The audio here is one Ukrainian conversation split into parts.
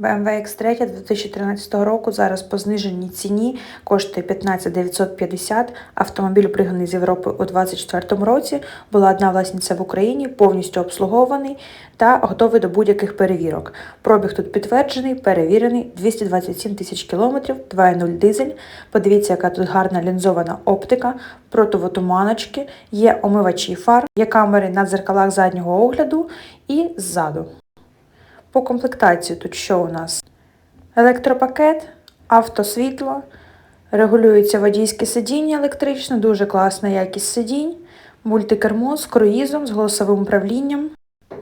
BMW X3 2013 року зараз по зниженій ціні коштує 15 950. Автомобіль пригнаний з Європи у 2024 році. Була одна власниця в Україні, повністю обслугований та готовий до будь-яких перевірок. Пробіг тут підтверджений, перевірений 227 тисяч кілометрів, 2.0 дизель. Подивіться, яка тут гарна лінзована оптика, противотуманочки, є омивачі фар, є камери на дзеркалах заднього огляду і ззаду. По комплектації тут що у нас? Електропакет, автосвітло, регулюється водійське сидіння електрично, дуже класна якість сидінь, мультикермо з круїзом, з голосовим управлінням,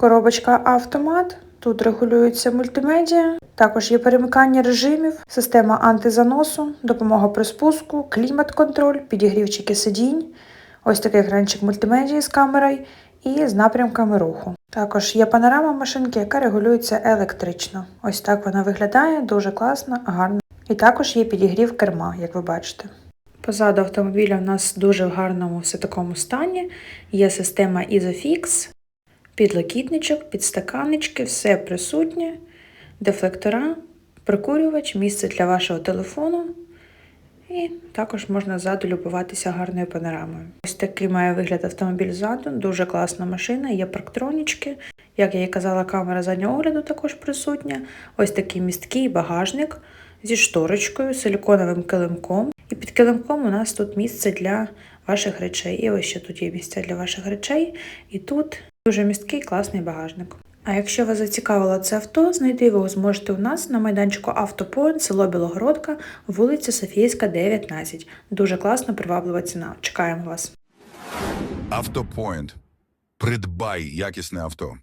коробочка автомат, тут регулюється мультимедіа, також є перемикання режимів, система антизаносу, допомога при спуску, клімат-контроль, підігрівчики сидінь, ось такий екранчик мультимедіа з камерою і з напрямками руху. Також є панорама машинки, яка регулюється електрично. Ось так вона виглядає, дуже класно, гарно. І також є підігрів керма, як ви бачите. Позаду автомобіля в нас дуже в гарному все такому стані. Є система Isofix, підлокітничок, підстаканнички, все присутнє, дефлектора, прикурювач, місце для вашого телефону. І також можна ззаду любуватися гарною панорамою. Ось такий має вигляд автомобіль ззаду, дуже класна машина, є парктронічки. Як я і казала, камера заднього огляду також присутня. Ось такий місткий багажник зі шторочкою, силіконовим килимком. І під килимком у нас тут місце для ваших речей. І ось ще тут є місця для ваших речей. І тут дуже місткий класний багажник. А якщо вас зацікавило це авто, знайти його зможете у нас на майданчику Автопоінт, село Білогородка, вулиця Софійська, 19. Дуже класна, приваблива ціна. Чекаємо вас. Автопоінт. Придбай якісне авто.